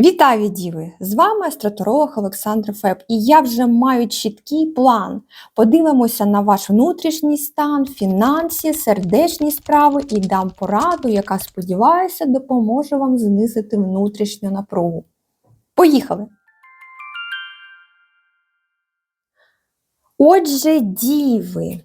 Вітаю, діви! З вами астроторолог Олександр Феб, і я вже маю чіткий план. Подивимося на ваш внутрішній стан, фінанси, сердечні справи і дам пораду, яка, сподіваюся, допоможе вам знизити внутрішню напругу. Поїхали! Отже, діви.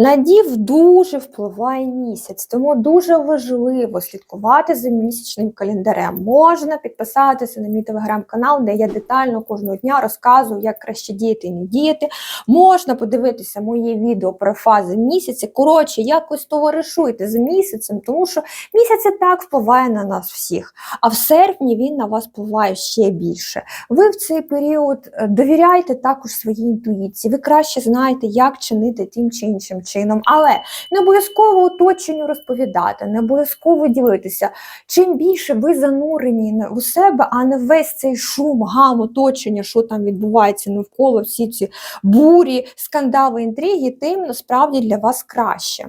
На дів дуже впливає місяць, тому дуже важливо слідкувати за місячним календарем. Можна підписатися на мій телеграм-канал, де я детально кожного дня розказую, як краще діяти і не діяти. Можна подивитися моє відео про фази місяця. Коротше, якось товаришуйте з місяцем, тому що місяць так впливає на нас всіх. А в серпні він на вас впливає ще більше. Ви в цей період е, довіряйте також своїй інтуїції. Ви краще знаєте, як чинити тим чи іншим чином. Але не обов'язково оточенню розповідати, не обов'язково ділитися. Чим більше ви занурені у себе, а не весь цей шум, гам, оточення, що там відбувається навколо, всі ці бурі, скандали, інтриги, тим насправді для вас краще.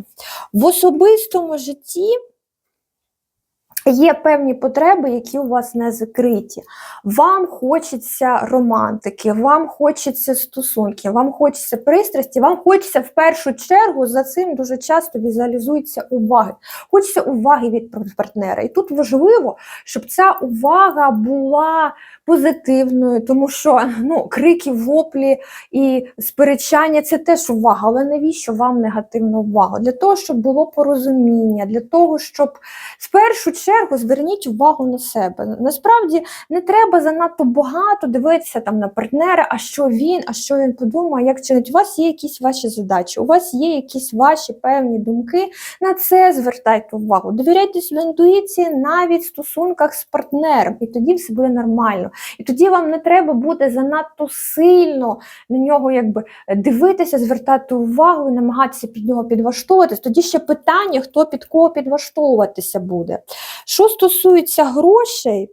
В особистому житті. Є певні потреби, які у вас не закриті. Вам хочеться романтики, вам хочеться стосунків, вам хочеться пристрасті, вам хочеться в першу чергу за цим дуже часто візуалізується уваги. Хочеться уваги від партнера. І тут важливо, щоб ця увага була позитивною, тому що ну, крики, воплі і сперечання це теж увага. Але навіщо вам негативна увага? Для того, щоб було порозуміння, для того, щоб в першу чергу зверніть увагу на себе. Насправді не треба занадто багато дивитися там на партнера, а що він, а що він подумає, як чинить. У вас є якісь ваші задачі, у вас є якісь ваші певні думки. На це звертайте увагу. Довіряйтесь інтуїції навіть в стосунках з партнером, і тоді все буде нормально. І тоді вам не треба буде занадто сильно на нього якби дивитися, звертати увагу і намагатися під нього підлаштовуватись. Тоді ще питання, хто під кого підлаштовуватися буде. Що стосується грошей,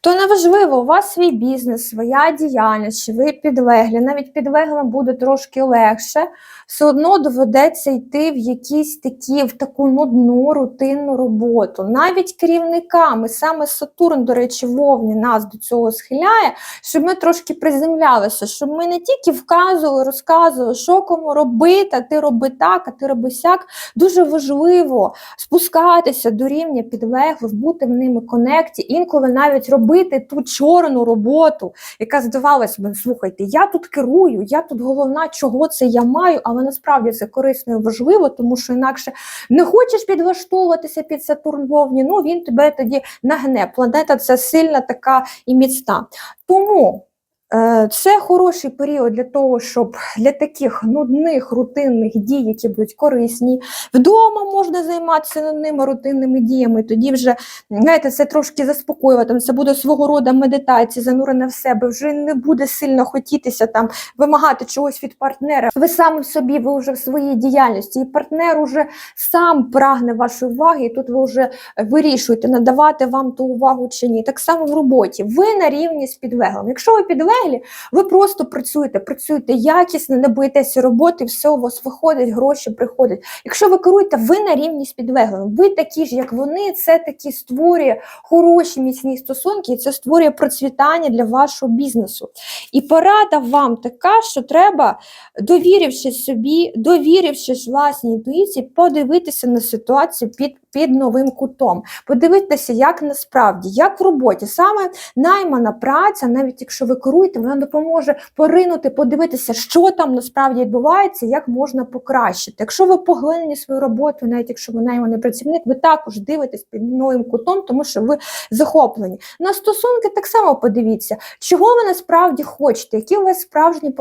то неважливо, у вас свій бізнес, своя діяльність, чи ви підлеглі, навіть підлеглим буде трошки легше, все одно доведеться йти в якісь такі, в таку нудну, рутинну роботу. Навіть керівниками, саме Сатурн, до речі, вовні нас до цього схиляє, щоб ми трошки приземлялися, щоб ми не тільки вказували, розказували, що кому робити, а ти роби так, а ти роби сяк. Дуже важливо спускатися до рівня підлеглих, бути в ними конекті, інколи навіть робити ту чорну роботу, яка здавалася б, слухайте, я тут керую, я тут головна, чого це я маю, але насправді це корисно і важливо, тому що інакше не хочеш підлаштовуватися під Сатурн вовні, ну він тебе тоді нагне. Планета це сильна така і міцна. Тому. Е, Це хороший період для того, щоб для таких нудних рутинних дій, які будуть корисні, Вдома можна займатися ними рутинними діями. Тоді вже знаєте, це трошки заспокоювати. Це буде свого роду медитація, занурена в себе. Вже не буде сильно хотітися там вимагати чогось від партнера. Ви самі собі, ви вже в своїй діяльності, і партнер уже сам прагне вашої уваги, і тут ви вже вирішуєте, надавати вам ту увагу чи ні. Так само в роботі. Ви на рівні з підлеглим. Якщо ви підлеглі, ви просто працюєте, працюєте якісно, не боїтеся роботи, все у вас виходить, гроші приходять. Якщо ви керуєте, ви на рівні з підлеглим, ви такі ж, як вони, це такі створює хороші міцні стосунки, і це створює процвітання для вашого бізнесу. І порада вам така, що треба, довірившись собі, довірившись власній інтуїції, подивитися на ситуацію під, під новим кутом, подивитися, як насправді, як в роботі. Саме наймана праця, навіть якщо ви керуєте, вона допоможе поринути, подивитися, що там насправді відбувається, як можна покращити. Якщо ви поглинені свою роботу, навіть якщо ви найманий працівник, ви також дивитесь під новим кутом, тому що ви захоплені. На стосунки так само подивіться, чого ви насправді хочете, які у вас справжні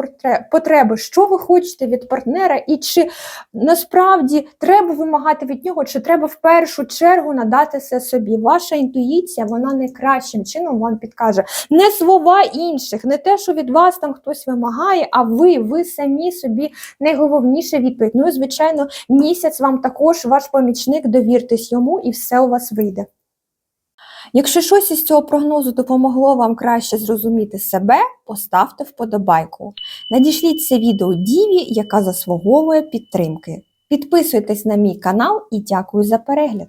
потреби, що ви хочете від партнера, і чи насправді треба вимагати від нього, чи треба в першу чергу надати це собі. Ваша інтуїція, вона найкращим чином вам підкаже. Не слова інших, не те, що від вас там хтось вимагає, а ви, ви самі собі найголовніше відповідь. Ну і звичайно, місяць вам також ваш помічник, довіртесь йому, і все у вас вийде. Якщо щось із цього прогнозу допомогло вам краще зрозуміти себе, поставте вподобайку. Надішліть це відео діві, яка заслуговує підтримки. Підписуйтесь на мій канал і дякую за перегляд.